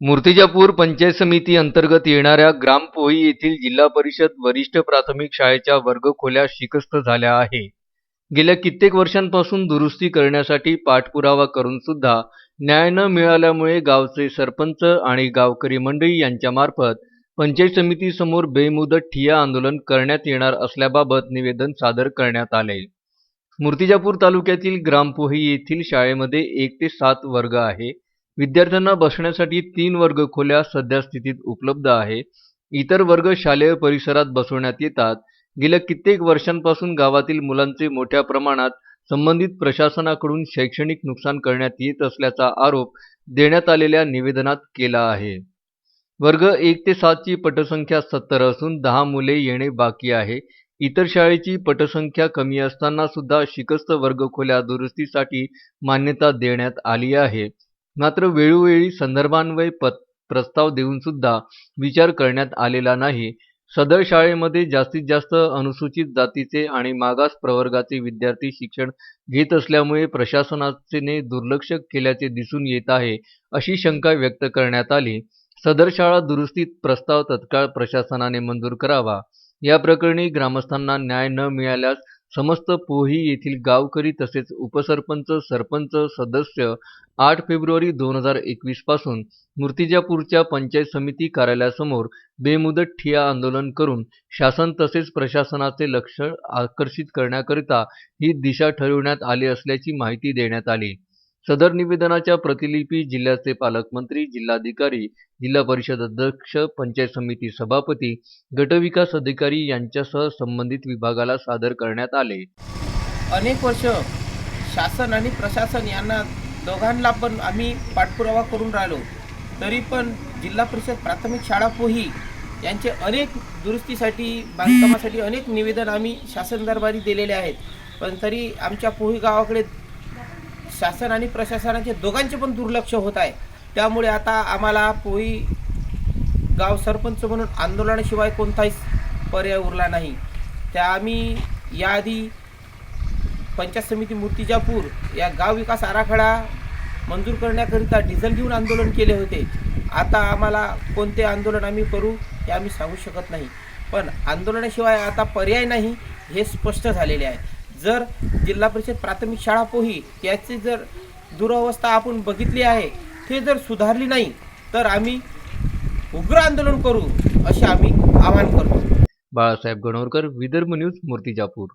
मूर्तिजापूर पंचायत समिती अंतर्गत येणाऱ्या ग्रामपोई येथील जिल्हा परिषद वरिष्ठ प्राथमिक शाळेच्या वर्गखोल्या शिकस्त झाल्या आहे. गेल्या कित्येक वर्षांपासून दुरुस्ती करण्यासाठी पाठपुरावा करून सुद्धा न्याय न मिळाल्यामुळे गावचे सरपंच आणि गावकरी मंडळी यांच्यामार्फत पंचायत समितीसमोर बेमुदत ठिय्या आंदोलन करण्यात येणार असल्याबाबत निवेदन सादर करण्यात आले. मूर्तिजापूर तालुक्यातील ग्रामपोही येथील शाळेमध्ये एक ते सात वर्ग आहे. विद्यार्थ्यांना बसण्यासाठी तीन वर्ग खोल्या सध्या स्थितीत उपलब्ध आहे. इतर वर्ग शालेय परिसरात बसवण्यात येतात. गेल्या कित्येक वर्षांपासून गावातील मुलांचे मोठ्या प्रमाणात संबंधित प्रशासनाकडून शैक्षणिक नुकसान करण्यात येत असल्याचा आरोप देण्यात आलेल्या निवेदनात केला आहे. वर्ग एक ते सातची पटसंख्या सत्तर असून दहा मुले येणे बाकी आहे. इतर शाळेची पटसंख्या कमी असताना सुद्धा शिकस्त वर्गखोल्या दुरुस्तीसाठी मान्यता देण्यात आली आहे. मात्र वेळोवेळी संदर्भान्वये पत प्रस्ताव देऊन सुद्धा विचार करण्यात आलेला नाही. सदर शाळेमध्ये जास्तीत जास्त अनुसूचित जातीचे आणि मागास प्रवर्गाचे विद्यार्थी शिक्षण घेत असल्यामुळे प्रशासनाने दुर्लक्ष केल्याचे दिसून येत आहे अशी शंका व्यक्त करण्यात आली. सदर शाळा दुरुस्तीत प्रस्ताव तत्काळ प्रशासनाने मंजूर करावा. या प्रकरणी ग्रामस्थांना न्याय न मिळाल्यास समस्त पोही येथील गावकरी तसेच उपसरपंच सरपंच सदस्य आठ फेब्रुवारी दोन हजार एकवीसपासून मूर्तिजापूरच्या पंचायत समिती कार्यालयासमोर बेमुदत ठिया आंदोलन करून शासन तसेच प्रशासनाचे लक्ष आकर्षित करण्याकरिता ही दिशा ठरविण्यात आली असल्याची माहिती देण्यात आली. सदर निवेदनाच्या प्रतिलिपी जिल्ह्याचे पालकमंत्री जिल्हाधिकारी जिल्हा परिषद अध्यक्ष पंचायत समिती सभापती गटविकास अधिकारी यांच्यासह संबंधित विभागाला सादर करण्यात आले. अनेक वर्ष शासन आणि प्रशासन यांना दोघांना पण आम्ही पाठपुरावा करून राहिलो. तरी पण जिल्हा परिषद प्राथमिक शाळा पोही यांचे अनेक दुरुस्तीसाठी बांधकामासाठी अनेक निवेदन आम्ही शासन दरबारी दिलेले आहेत. पण तरी आमच्या पोही गावाकडे शासन आणि प्रशासनाचे दोघांचे पण दुर्लक्ष होत आहे. त्यामुळे आता आम्हाला पोई गाव सरपंच म्हणून आंदोलनाशिवाय कोणताही पर्याय उरला नाही. त्या आम्ही याआधी पंचायत समिती मूर्तिजापूर या गाव विकास आराखडा मंजूर करण्याकरिता डिझेल घेऊन आंदोलन केले होते. आता आम्हाला कोणते आंदोलन आम्ही करू हे आम्ही सांगू शकत नाही. पण आंदोलनाशिवाय आता पर्याय नाही हे स्पष्ट झालेले आहे. जर जिल्हा परिषद प्राथमिक शाळा पोही याची जर दुरावस्था आपण बघितली आहे ते जर सुधारली नाही तर आम्ही उग्र आंदोलन करू असे आम्ही आवाहन करतो. बाळासाहेब गणोरकर विदर्भ न्यूज मूर्तिजापूर.